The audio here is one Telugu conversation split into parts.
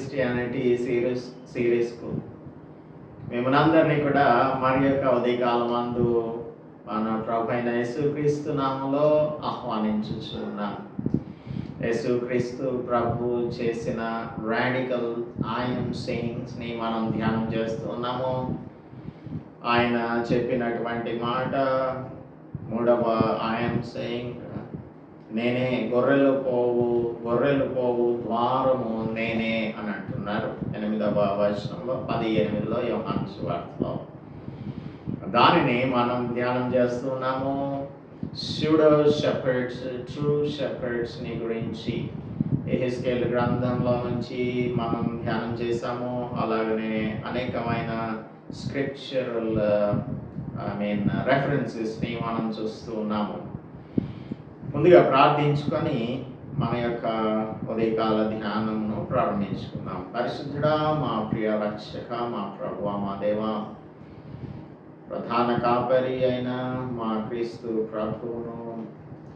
ప్రాక్టికల్ క్రిస్టియానిటీ సిరీస్ సిరీస్కు మిమ్మల్ని కూడా మరి యొక్క ఉదయకాలం మందు మన ప్రభు అయిన యేసుక్రీస్తు నామంలో ఆహ్వానించుచున్నాం. యేసుక్రీస్తు ప్రభు చేసిన రాడికల్ ఆయన సెయింగ్స్ని మనం ధ్యానం చేస్తున్నాము ఆయన చెప్పినటువంటి మాట మూడవ ఐఎమ్ సెయింగ్ నేనే గొర్రెలు పోవు గొర్రెలు పోవు ద్వారము నేనే అని అంటున్నారు. ఎనిమిదవ వచనంలో పది ఎనిమిదిలో యోహాను వార్తలో దానిని మనం ధ్యానం చేస్తున్నాము స్యూడో షెపర్డ్స్ ట్రూ షెపర్డ్స్ని గురించి. ఎహెస్కేల్ గ్రంథంలో నుంచి మనం ధ్యానం చేసాము అలాగనే అనేకమైన స్క్రిప్చరల్ ఐ మీన్ రెఫరెన్సెస్ని మనం చూస్తూ ఉన్నాము. ముందుగా ప్రార్థించుకొని మన యొక్క ఉదయకాల ధ్యానమును ప్రారంభించుకుందాం. పరిశుద్ధుడా మా ప్రియ రక్షక మా ప్రభు మా దేవ ప్రధాన కాపరి అయిన మా క్రీస్తు ప్రభువును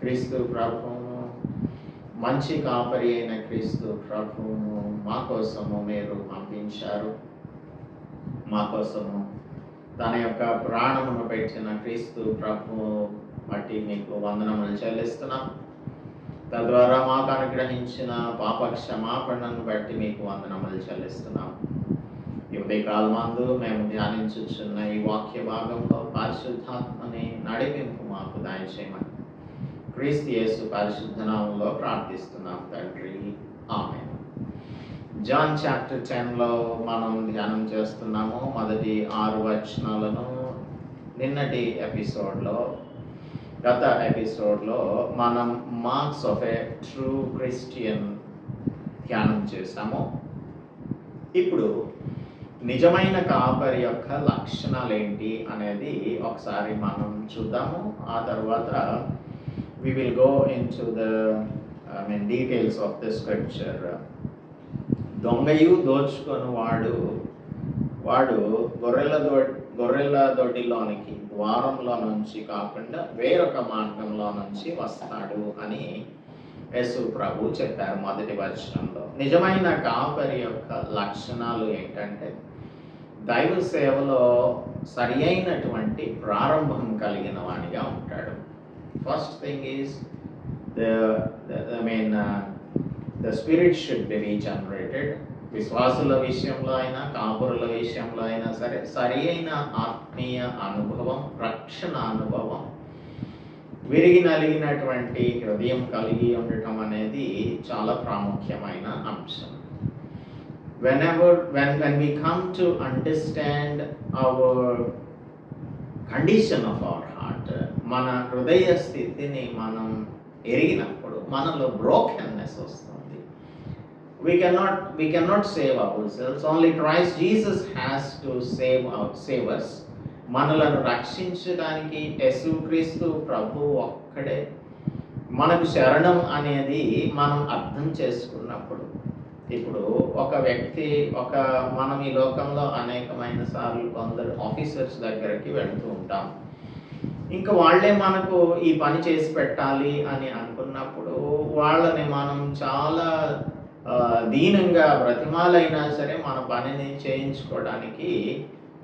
క్రీస్తు ప్రభువును మంచి కాపరి అయిన క్రీస్తు ప్రభువును మా కోసము మీరు పంపించారు. మా కోసము తన యొక్క ప్రాణమును పెట్టిన క్రీస్తు ప్రభువు బట్టి మీకు వందనములు చెల్లిస్తున్నాం. తద్వారా మాకు అనుగ్రహించిన పాప క్షమాపణను బట్టి మీకు వందనములు చెల్లిస్తున్నాం. ఈ కాలమందు మేము ధ్యానించుచున్న ఈ వాక్య భాగంలో పరిశుద్ధాత్మని నడిపింపు మాకు దయచేయమని క్రీస్తు యేసు పరిశుద్ధ నామంలో ప్రార్థిస్తున్నాం తండ్రి. ఆమె జాన్ చాప్టర్ టెన్లో మనం ధ్యానం చేస్తున్నాము. మొదటి ఆరు వచనాలను నిన్నటి ఎపిసోడ్లో గత ఎపిసోడ్లో మనం marks of a true Christian ధ్యానం చేసాము ఇప్పుడు నిజమైన కాపరి యొక్క లక్షణాలు ఏంటి అనేది ఒకసారి మనం చూద్దాము. ఆ తర్వాత we will go into the I mean details of the scripture దొంగయు దోచుకొని వాడు వాడు గొర్రెల దో గొర్రెల దొడ్డిలోనికి ద్వారంలో నుంచి కాకుండా వేరొక మార్గంలో నుంచి వస్తాడు అని యేసు ప్రభు చెప్పారు మొదటి వచనంలో. నిజమైన కాపరి యొక్క లక్షణాలు ఏంటంటే దైవ సేవలో సరి అయినటువంటి ప్రారంభం కలిగిన వాడిగా ఉంటాడు. First thing is the I mean the spirit should be regenerated విశ్వాసుల విషయంలో అయినా కాపురుల విషయంలో అయినా సరే సరి అయిన ఆత్మీయ అనుభవం రక్షణ అనుభవం విరిగి నలిగినటువంటి హృదయం కలిగి ఉండటం అనేది చాలా ప్రాముఖ్యమైన అంశం. Whenever when when we come to understand our condition of our heart మన హృదయ స్థితిని మనం ఎరిగినప్పుడు మనలో బ్రోకెన్నెస్ వస్తుంది. We cannot we cannot save ourselves. Only christ jesus has to save our save us. మనలను రక్షించడానికి యేసుక్రీస్తు ప్రభు ఒక్కడే. మనకు శరణం అనేది మనం అర్థం చేసుకున్నప్పుడు. ఇప్పుడు ఒక వ్యక్తి ఒక మనం ఈ లోకంలో అనేకమైన సార్లు కొందరు ఆఫీసర్స్ దగ్గరికి వెళ్తూ ఉంటాం. ఇంకా వాళ్ళే మనకు ఈ పని చేసి పెట్టాలి అని అనుకున్నప్పుడు వాళ్ళని మనం చాలా దీనంగా బ్రతిమాలైనా సరే మన పనిని చేయించుకోవడానికి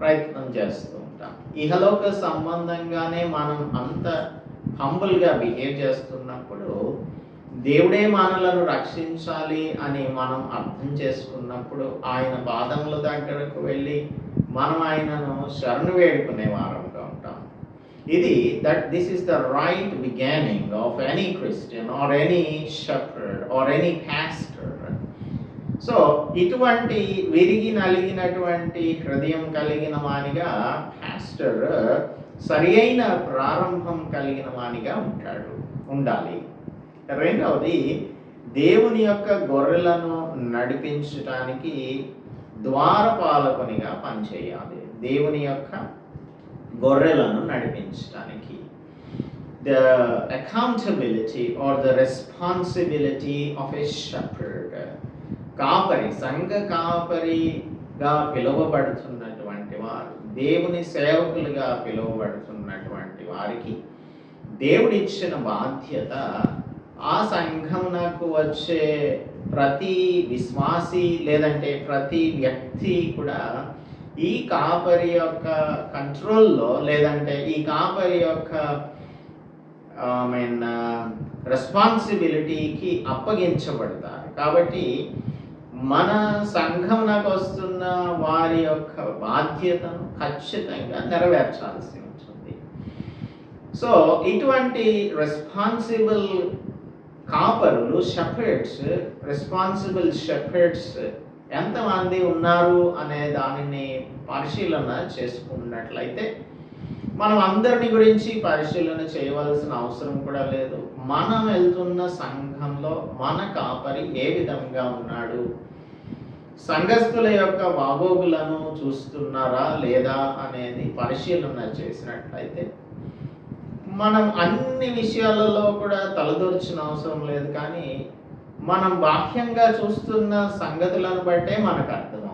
ప్రయత్నం చేస్తూ ఉంటాం. ఇహలోక సంబంధంగానే మనం అంత హంబుల్గా బిహేవ్ చేస్తున్నప్పుడు దేవుడే మనలను రక్షించాలి అని మనం అర్థం చేసుకున్నప్పుడు ఆయన బాధనల దగ్గరకు వెళ్ళి మనం ఆయనను శరణు వేడుకునే వారంగా ఉంటాం. ఇది that this is the right beginning of any Christian or any shepherd or any pastor so ఇటువంటి విరిగి నలిగినటువంటి హృదయం కలిగిన వానిగా పాస్టర్ సరి అయిన ప్రారంభం కలిగిన వానిగా ఉంటాడు ఉండాలి. రెండవది దేవుని యొక్క గొర్రెలను నడిపించటానికి ద్వారపాలకునిగా పనిచేయాలి. దేవుని యొక్క గొర్రెలను నడిపించటానికి. The accountability or the responsibility of a shepherd కాపరి సంఘ కాపరిగా పిలువబడుతున్నటువంటి వారు దేవుని సేవకులుగా పిలువబడుతున్నటువంటి వారికి దేవుడిచ్చిన బాధ్యత ఆ సంఘంకు వచ్చే ప్రతి విశ్వాసి లేదంటే ప్రతి వ్యక్తి కూడా ఈ కాపరి యొక్క కంట్రోల్లో లేదంటే ఈ కాపరి యొక్క ఐ మీన్ రెస్పాన్సిబిలిటీకి అప్పగించబడతారు. కాబట్టి మన సంఘంలోకి వస్తున్న వారి యొక్క బాధ్యతను ఖచ్చితంగా నెరవేర్చాల్సి ఉంటుంది. సో ఇటువంటి రెస్పాన్సిబుల్ కాపరులు షెఫర్డ్స్ రెస్పాన్సిబుల్ షెఫర్డ్స్ ఎంతమంది ఉన్నారు అనే దానిని పరిశీలన చేసుకున్నట్లయితే మనం అందరిని గురించి పరిశీలన చేయవలసిన అవసరం కూడా లేదు. మనం వెళ్తున్న సంఘంలో మన కాపరి ఏ విధంగా ఉన్నాడు? సంఘస్థుల యొక్క బాగోగులను చూస్తున్నారా లేదా అనేది పరిశీలన చేసినట్లయితే మనం అన్ని విషయాలలో కూడా తలదూర్చిన అవసరం లేదు కానీ మనం బాహ్యంగా చూస్తున్న సంగతులను బట్టే మనకు అర్థం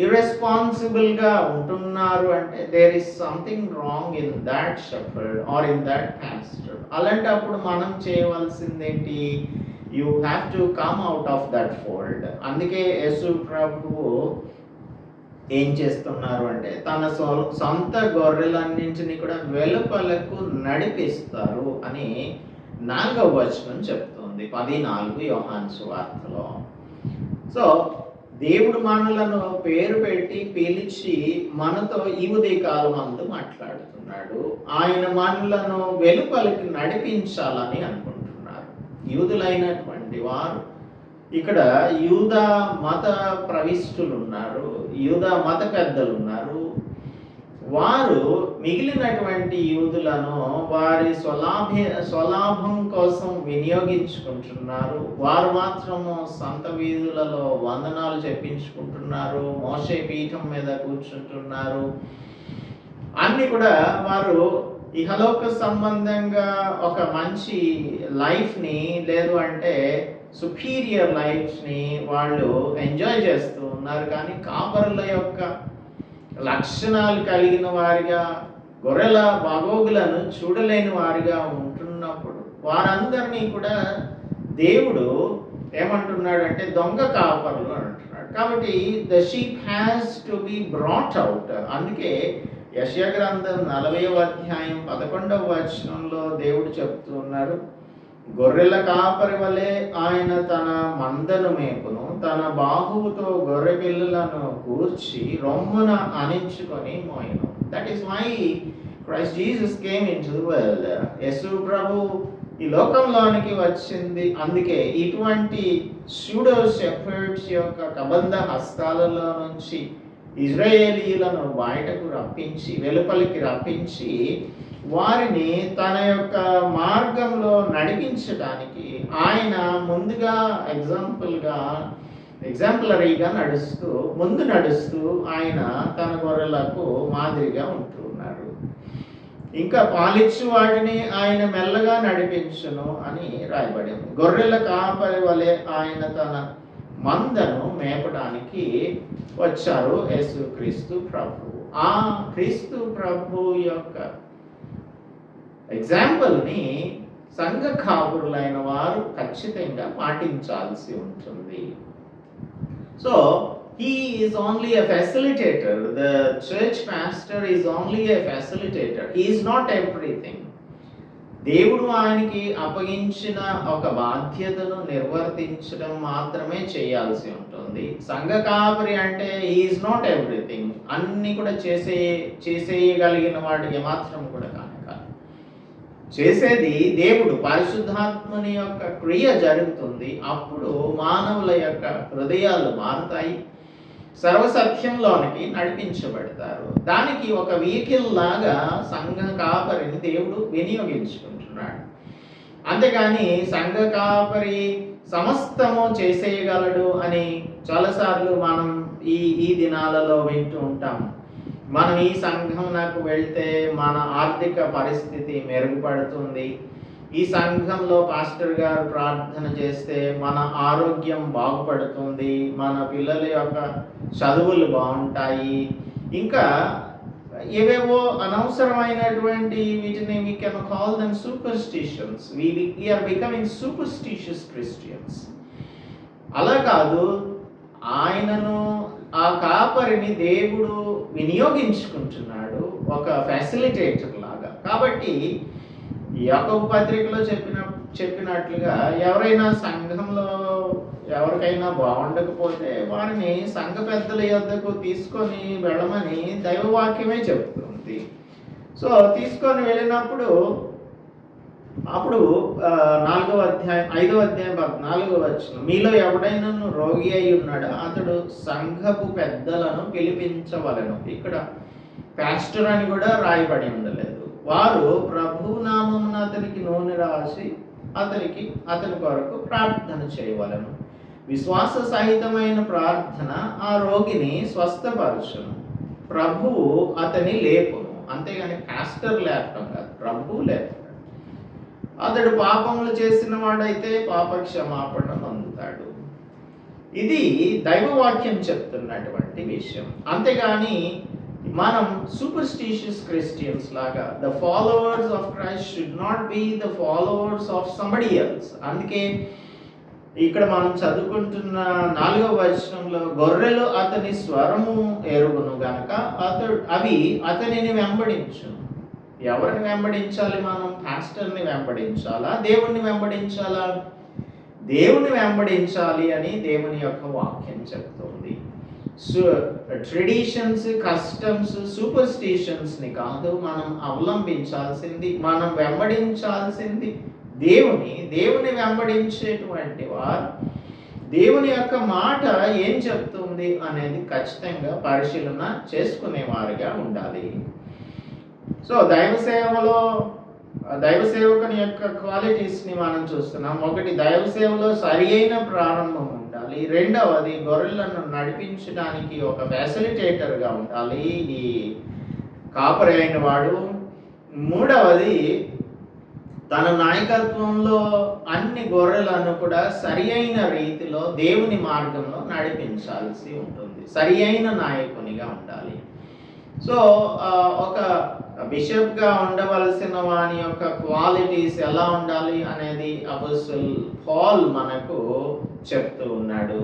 ఇర్రెస్పాన్సిబుల్గా ఉంటున్నారు అంటే there is something wrong in that shepherd or in that pastor అలాంటప్పుడు మనం చేయవలసింది ఏంటి you have to come out of that fold అందుకే యేసు ప్రభువు ఏం చేస్తున్నారు అంటే తన సొ- సొంత గొర్రెలన్నింటినీ కూడా వెలుపలకు నడిపిస్తారు అని నాలుగవ వచనం చెప్తుంది. పది నాలుగు యోహాన్ సువార్తలో. సో దేవుడు మనలను పేరు పెట్టి పిలిచి మనతో ఈ ఉదయకాలం అందు మాట్లాడుతున్నాడు. ఆయన మనలను వెలుపలికి నడిపించాలని అనుకుంటున్నారు. యూదులైనటువంటి వారు ఇక్కడ యూద మత ప్రవిష్టులు ఉన్నారు యూద మత పెద్దలు ఉన్నారు వారు మిగిలినటువంటి యూదులను వారి స్వలాభ స్వలాభం కోసం వినియోగించుకుంటున్నారు. వారు మాత్రము సంత వీధులలో వందనాలు చెప్పించుకుంటున్నారు. మోసే పీఠం మీద కూర్చుంటున్నారు. అన్ని కూడా వారు ఇహలోక సంబంధంగా ఒక మంచి లైఫ్ని లేదు అంటే సుపీరియర్ లైఫ్ని వాళ్ళు ఎంజాయ్ చేస్తూ ఉన్నారు. కానీ కాపరుల యొక్క లక్షణాలు కలిగిన వారిగా గొర్రెల బాగోగులను చూడలేని వారిగా ఉంటున్నప్పుడు వారందరినీ కూడా దేవుడు ఏమంటున్నాడంటే దొంగ కాపరులు అని అంటున్నాడు. కాబట్టి the sheep has to be brought out అందుకే యశగ్రంథం నలభైవ అధ్యాయం పదకొండవ వచనంలో దేవుడు చెప్తూ గొర్రెల కాపరి వలె ఆయన తన మందను మేపును తన బాహువుతో గొర్రె పిల్లలను కూర్చి రొమ్మున అనించుకొని మోయను. That is why Christ Jesus came into world Yesu ప్రభు ఈ లోకంలోనికి వచ్చింది. అందుకే ఇటువంటి సూడో షెఫర్డ్స్ యొక్క కబంధ హస్తాలలో నుంచి ఇజ్రాయేలీలను బయటకు రప్పించి వెలుపలికి రప్పించి వారిని తన యొక్క మార్గంలో నడిపించడానికి ఆయన ముందుగా ఎగ్జాంపుల్గా ఎగ్జాంపులరీగా నడుస్తూ ముందు నడుస్తూ ఆయన తన గొర్రెలకు మాదిరిగా ఉంటూ ఇంకా పాలిచ్చు వాటిని ఆయన మెల్లగా నడిపించును అని రాయబడింది గొర్రెల కాపరి వలె ఆయన తన మందను మేపడానికి వచ్చారు యేసు క్రీస్తు ప్రభు ఆ క్రీస్తు ప్రభు యొక్క ఎగ్జాంపుల్ని సంఘ కాపురులైన వారు ఖచ్చితంగా పాటించాల్సి ఉంటుంది so he is only a facilitator. The church pastor is only a facilitator. He is not everything. దేవుడు ఆయనకి అప్పగించిన ఒక బాధ్యతను నిర్వర్తించడం మాత్రమే చేయాల్సి ఉంటుంది. సంఘ కాపరి అంటే ఈజ్ నాట్ ఎవ్రీథింగ్ అన్ని కూడా చేసే చేసేయగలిగిన వాడికి మాత్రం కూడా కాదు. చేసేది దేవుడు పరిశుద్ధాత్మని యొక్క క్రియ జరుగుతుంది. అప్పుడు మానవుల యొక్క హృదయాలు మారుతాయి. సర్వసత్యంలోనికి నడిపించబడతారు. దానికి ఒక వెహికల్ లాగా సంఘ కాపరిని దేవుడు వినియోగించుకుంటున్నాడు. అంతేగాని సంఘ కాపరి సమస్తము చేసేయగలడు అని చాలాసార్లు మనం ఈ ఈ దినాలలో వింటూ ఉంటాం మనం ఈ సంఘం నాకు వెళ్తే మన ఆర్థిక పరిస్థితి మెరుగుపడుతుంది. ఈ సంఘంలో పాస్టర్ గారు ప్రార్థన చేస్తే మన ఆరోగ్యం బాగుపడుతుంది. మన పిల్లల యొక్క చదువులు బాగుంటాయి. ఇంకా ఏవేవో అనవసరమైనటువంటి వీటిని we can call them superstitions we we are becoming superstitious Christians అలా కాదు ఆయనను ఆ కాపరిని దేవుడు వినియోగించుకుంటున్నాడు ఒక ఫెసిలిటేటర్ లాగా. కాబట్టి యాకోబు పత్రికలో చెప్పిన చెప్పినట్లుగా ఎవరైనా సంఘంలో ఎవరికైనా బాగుండకపోతే వారిని సంఘ పెద్దల యొద్దకు తీసుకొని వెళ్ళమని దైవవాక్యమే చెప్తుంది. సో తీసుకొని వెళ్ళినప్పుడు అప్పుడు నాలుగవ అధ్యాయం ఐదవ అధ్యాయం పద్నాలుగవ వచ్చిన మీలో ఎవడైనా రోగి అయి ఉన్నాడో అతడు సంఘపు పెద్దలను పిలిపించవలను. ఇక్కడ పాస్టర్ అని కూడా రాయబడి ఉండలేదు. వారు ప్రభు నామమున అతనికి నూనె రాసి అతనికి అతని కొరకు ప్రార్థన చేయవలను. విశ్వాస సహితమైన ప్రార్థన ఆ రోగిని స్వస్థపరచును. ప్రభువు అతని లేపును. అంతేగాని పాస్టర్ లేపటం కాదు ప్రభువు లేపు అతడు పాపములు చేసిన వాడైతే పాప క్షమాపణ పొందుతాడు ఇది దైవవాక్యం చెప్తున్నటువంటి విషయం. అంతేగాని మనం సూపర్స్టిషియస్ క్రిస్టియన్స్ లాగా the followers of Christ should not be the followers of somebody else అందుకే ఇక్కడ మనం చదువుకుంటున్న నాలుగవ వచనంలో గొర్రెలు అతని స్వరము ఎరుగును గనక అతడు అవి అతనిని వెంబడించును. ఎవరిని వెంబడించాలి మనం? పాస్టర్ని వెంబడించాలా? దేవుణ్ణి వెంబడించాలా? దేవుని వెంబడించాలి అని దేవుని యొక్క వాక్యం చెప్తుంది. సో ట్రెడిషన్స్ కస్టమ్స్ సూపర్ స్టిషన్స్ని కాదు మనం అవలంబించాల్సింది మనం వెంబడించాల్సింది దేవుని. దేవుని వెంబడించేటువంటి వారు దేవుని యొక్క మాట ఏం చెప్తుంది అనేది ఖచ్చితంగా పరిశీలన చేసుకునేవారుగా ఉండాలి. సో దైవ సేవలో దైవ సేవకుని యొక్క క్వాలిటీస్ని మనం చూస్తున్నాం. ఒకటి దైవ సేవలో సరి అయిన ప్రారంభం ఉండాలి. రెండవది గొర్రెలను నడిపించడానికి ఒక ఫెసిలిటేటర్గా ఉండాలి. ఈ కాపరి అయిన వాడు. మూడవది తన నాయకత్వంలో అన్ని గొర్రెలను కూడా సరి అయిన రీతిలో దేవుని మార్గంలో నడిపించాల్సి ఉంటుంది. సరి అయిన నాయకునిగా ఉండాలి. సో ఒక బిషప్గా ఉండవలసిన వాని యొక్క క్వాలిటీస్ ఎలా ఉండాలి అనేది అపోస్టల్ పాల్ మనకు చెప్తూ ఉన్నాడు.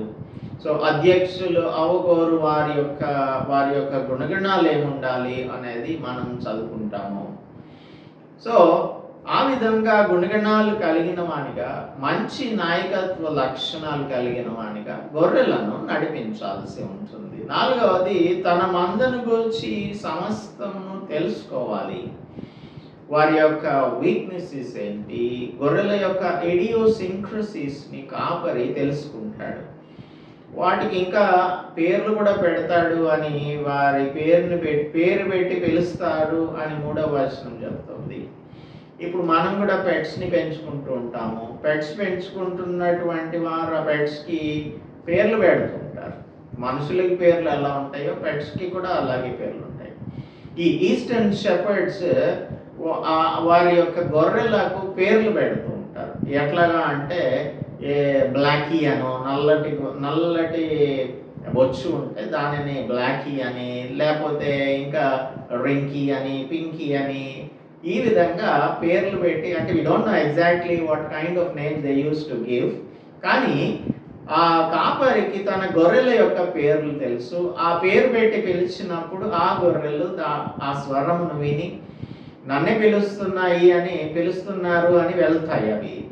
సో అధ్యక్షులు అవగోరు వారి యొక్క వారి యొక్క గుణగణాలు ఏముండాలి అనేది మనం చదువుకుంటాము. సో ఆ విధంగా గుణగణాలు కలిగిన వానిగా మంచి నాయకత్వ లక్షణాలు కలిగిన వానిగా గొర్రెలను నడిపించాల్సి ఉంటుంది. నాలుగవది తన మందను గురించి సమస్తము తెలుసుకోవాలి. వారి యొక్క వీక్నెసెస్ ఏంటి? గొర్రెల యొక్క ఎడియోసింక్రసీస్ని కాపరి తెలుసుకుంటాడు. వాటికి ఇంకా పేర్లు కూడా పెడతాడు అని వారి పేరుని పెట్టి పేరు పెట్టి పిలుస్తారు అని మూడవ వచనం చెప్తుంది. ఇప్పుడు మనం కూడా పెట్స్ని పెంచుకుంటూ ఉంటాము. పెట్స్ పెంచుకుంటున్నటువంటి వారు ఆ పెట్స్కి పేర్లు పెడుతుంటారు మనుషులకి పేర్లు ఎలా ఉంటాయో పెట్స్కి కూడా అలాగే పేర్లు ఉంటాయి ఈ ఈస్టర్న్ షెపర్డ్స్ వారి యొక్క గొర్రెలకు పేర్లు పెడుతూ ఉంటారు. ఎట్లాగా అంటే ఏ బ్లాకీ అనో నల్లటి నల్లటి బొచ్చు ఉంటే దానిని బ్లాకీ అని లేకపోతే ఇంకా రింకీ అని పింకీ అని ఈ విధంగా పేర్లు పెట్టి అంటే we don't know exactly what kind of name they use to give కానీ ఆ కాపరికి తన గొర్రెల యొక్క పేర్లు తెలుసు. ఆ పేరు పెట్టి పిలిచినప్పుడు ఆ గొర్రెలు ఆ స్వరమును విని నన్నే పిలుస్తున్నాయి అని పిలుస్తున్నారు అని వెళ్తాయి అవి.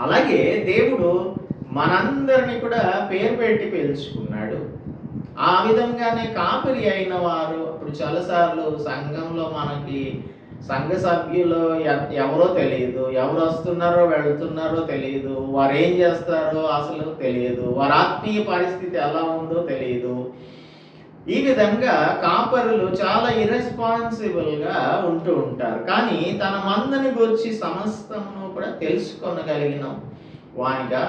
అలాగే దేవుడు మనందరిని కూడా పేరు పెట్టి పిలుచుకున్నాడు. ఆ విధంగానే కాపరి అయిన వారు ఇప్పుడు చాలాసార్లు సంఘంలో మనకి సంఘ సభ్యులు ఎ- ఎవరో తెలియదు ఎవరు వస్తున్నారో వెళ్తున్నారో తెలియదు వారు ఏం చేస్తారో అసలు తెలియదు వారి ఆత్మీయ పరిస్థితి ఎలా ఉందో తెలియదు ఈ విధంగా కాపరులు చాలా ఇర్రెస్పాన్సిబుల్గా ఉంటూ ఉంటారు. కానీ తన మందని గురించి సమస్తమును కూడా తెలుసుకొనగలిగిన వానిగా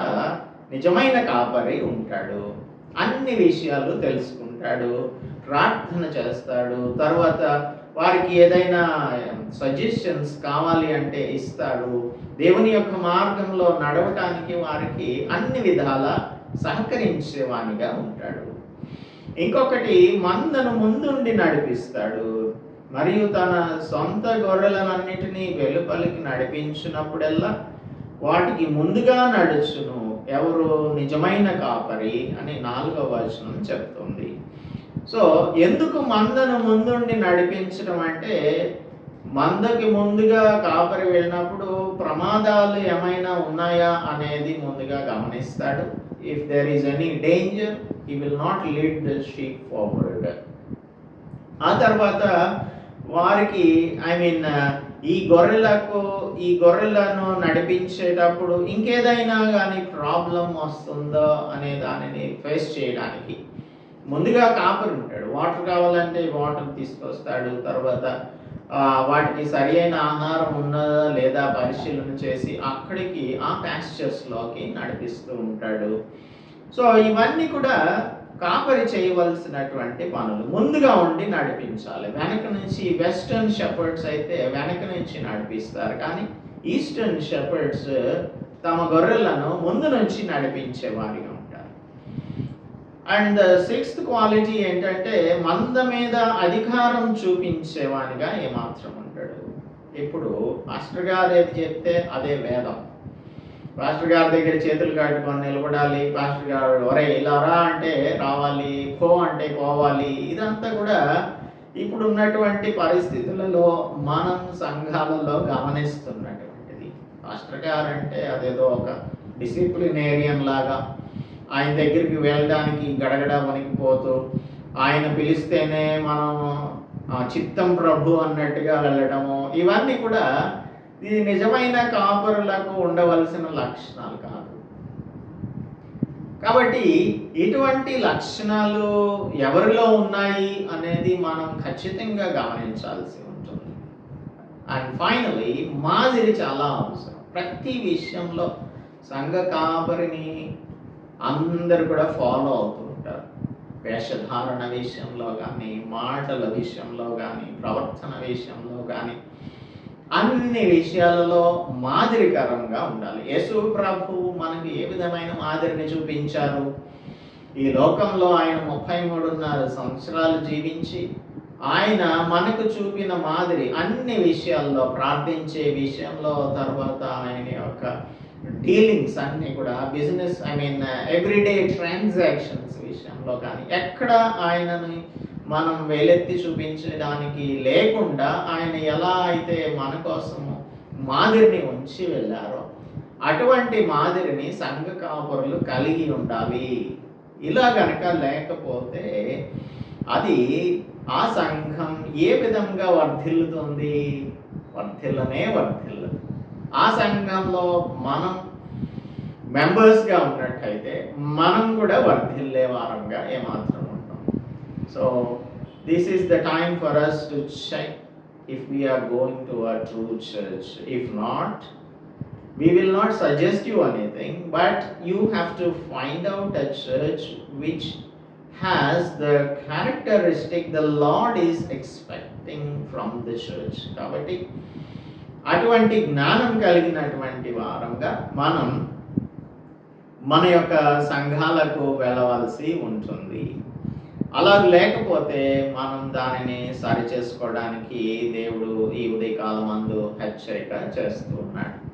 నిజమైన కాపరి ఉంటాడు. అన్ని విషయాలు తెలుసుకుంటాడు ప్రార్థన చేస్తాడు. తర్వాత వారికి ఏదైనా సజెషన్స్ కావాలి అంటే ఇస్తాడు. దేవుని యొక్క మార్గంలో నడవటానికి వారికి అన్ని విధాల సహకరించేవానిగా ఉంటాడు. ఇంకొకటి మందను ముందుండి నడిపిస్తాడు. మరియు తన సొంత గొర్రెలన్నిటినీ వెలుపలికి నడిపించినప్పుడల్లా వాటికి ముందుగా నడుచును. ఎవరు నిజమైన కాపరి అని నాలుగవ వచనం చెప్తుంది. సో ఎందుకు మందను ముందుండి నడిపించడం అంటే మందకి ముందుగా కాపరి వెళ్ళినప్పుడు ప్రమాదాలు ఏమైనా ఉన్నాయా అనేది ముందుగా గమనిస్తాడు. If there is any danger he will not lead the sheep forward ఆ తర్వాత వారికి ఐ మీన్ ఈ గొర్రెలకు ఈ గొర్రెలను నడిపించేటప్పుడు ఇంకేదైనా కానీ ప్రాబ్లం వస్తుందో అనే దానిని ఫేస్ చేయడానికి ముందుగా కాపరి ఉంటాడు. వాటర్ కావాలంటే వాటర్ తీసుకొస్తాడు. తర్వాత వాటికి సరి అయిన ఆహారం ఉన్నదా లేదా పరిశీలన చేసి అక్కడికి ఆ ప్యాస్చర్స్లోకి నడిపిస్తూ ఉంటాడు. సో ఇవన్నీ కూడా కాపరి చేయవలసినటువంటి పనులు. ముందుగా ఉండి నడిపించాలి. వెనక నుంచి వెస్టర్న్ షెపర్డ్స్ అయితే వెనక నుంచి నడిపిస్తారు. కానీ ఈస్టర్న్ షెపర్డ్స్ తమ గొర్రెలను ముందు నుంచి నడిపించే వారిగా అండ్ సిక్స్త్ క్వాలిటీ ఏంటంటే మంద మీద అధికారం చూపించేవానిగా ఏమాత్రం ఉంటాడు ఇప్పుడు మాస్టర్ గారు ఏది చెప్తే అదే వేదం. పాస్టర్ గారి దగ్గర చేతులు కట్టుకొని నిలబడాలి. పాస్టర్ గారు ఒరే ఇలా రా అంటే రావాలి పో అంటే పోవాలి. ఇదంతా కూడా ఇప్పుడు ఉన్నటువంటి పరిస్థితులలో మనం సంఘాలలో గమనిస్తున్నటువంటిది. పాస్టర్ గారు అంటే అదేదో ఒక డిసిప్లినేరియన్ లాగా ఆయన దగ్గరికి వెళ్ళడానికి గడగడ వణికిపోతూ ఆయన పిలిస్తేనే మనం చిత్తం ప్రభు అన్నట్టుగా వెళ్ళడము ఇవన్నీ కూడా ఇది నిజమైన కాపరులకు ఉండవలసిన లక్షణాలు కాదు. కాబట్టి ఇటువంటి లక్షణాలు ఎవరిలో ఉన్నాయి అనేది మనం ఖచ్చితంగా గమనించాల్సి ఉంటుంది. అండ్ ఫైనలీ మాదిరి చాలా అవసరం. ప్రతి విషయంలో సంఘ కాపరిని అందరు కూడా ఫాలో అవుతూ ఉంటారు. వేషధారణ విషయంలో కానీ మాటల విషయంలో కానీ ప్రవర్తన విషయంలో కానీ అన్ని విషయాలలో మాదిరికరంగా ఉండాలి. యేసు ప్రభు మనకి ఏ విధమైన మాదిరిని చూపించారు? ఈ లోకంలో ఆయన ముప్పై మూడున్నర సంవత్సరాలు జీవించి ఆయన మనకు చూపిన మాదిరి అన్ని విషయాల్లో ప్రార్థించే విషయంలో తర్వాత ఆయన యొక్క డీలింగ్స్ అన్ని కూడా business I mean uh, everyday transactions విషయంలో కానీ ఎక్కడ ఆయనని మనం వేలెత్తి చూపించడానికి లేకుండా ఆయన ఎలా అయితే మన కోసము మాదిరిని ఉంచి వెళ్ళారో అటువంటి మాదిరిని సంఘ కాపురులు కలిగి ఉండాలి. ఇలా గనక లేకపోతే అది ఆ సంఘం ఏ విధంగా వర్ధిల్లుతుంది? వర్ధిల్లనే వర్ధిల్లుతుంది ఆ సంఘంలో మనం మెంబర్స్గా ఉన్నట్టయితే మనం కూడా వర్ధిల్లే వారంగా ఏమాత్రం ఉంటాం so this is the time for us to check if we are going to a true church if not we will not suggest you anything, but you have to find out a church which has the characteristic the Lord is expecting from the church. కాబట్టి అటువంటి జ్ఞానం కలిగినటువంటి వారంగా మనం మన యొక్క సంఘాలకు వెళ్ళవలసి ఉంటుంది. అలా లేకపోతే మనం దానిని సరి చేసుకోవడానికి దేవుడు ఈ ఉదయకాలం మందు హెచ్చరిక చేస్తూ ఉన్నాడు.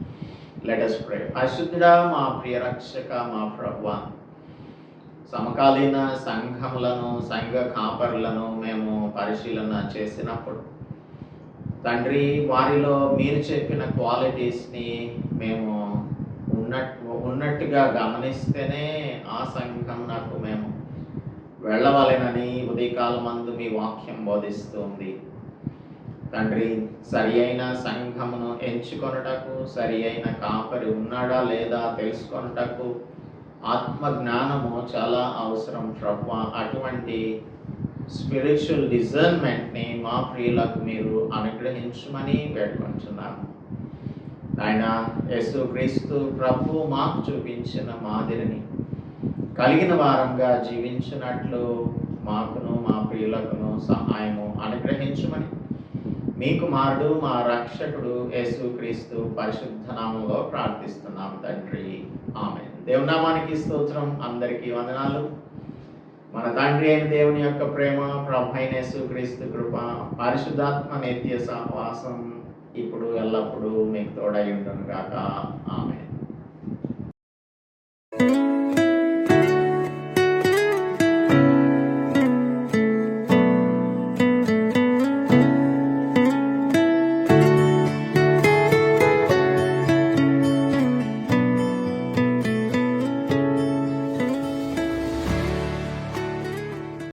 Let us pray. మా ప్రియ రక్షక మా ప్రభు సమకాలీన సంఘములను సంఘ కాపరులను మేము పరిశీలన చేసినప్పుడు తండ్రి వారిలో మీరు చెప్పిన క్వాలిటీస్ని మేము ఉన్నట్టు ఉన్నట్టుగా గమనిస్తేనే ఆ సంఘం నాకు మేము వెళ్ళవలెనని ఉదయకాలం మీ వాక్యం బోధిస్తుంది. తండ్రి సరి అయిన సంఘమును ఎంచుకొనుటకు సరి అయిన కాపరి ఉన్నాడా లేదా తెలుసుకొనుటకు ఆత్మ జ్ఞానము చాలా అవసరం. ప్రభు అటువంటి స్పిరిచువల్ డిజర్న్మెంట్ని మా ప్రియులకు మీరు అనుగ్రహించమని వేడుకొంచున్నాము ఆయన యేసు క్రీస్తు ప్రభు మాకు చూపించిన మాదిరిని కలిగిన వారంగా జీవించినట్లు మాకును మా ప్రియులకును సహాయము అనుగ్రహించమని మీ కుమారుడు మా రక్షకుడు యేసుక్రీస్తు పరిశుద్ధ నామంలో ప్రార్థిస్తున్నాం తండ్రి. ఆమె దేవునామానికి స్తోత్రం. అందరికీ వందనాలు. మన తండ్రి అయిన దేవుని యొక్క ప్రేమ ప్రభైన క్రీస్తు కృప పరిశుద్ధాత్మ నిత్య సహవాసం ఇప్పుడు ఎల్లప్పుడూ మీకు తోడై ఉంటుంది కాక ఆమె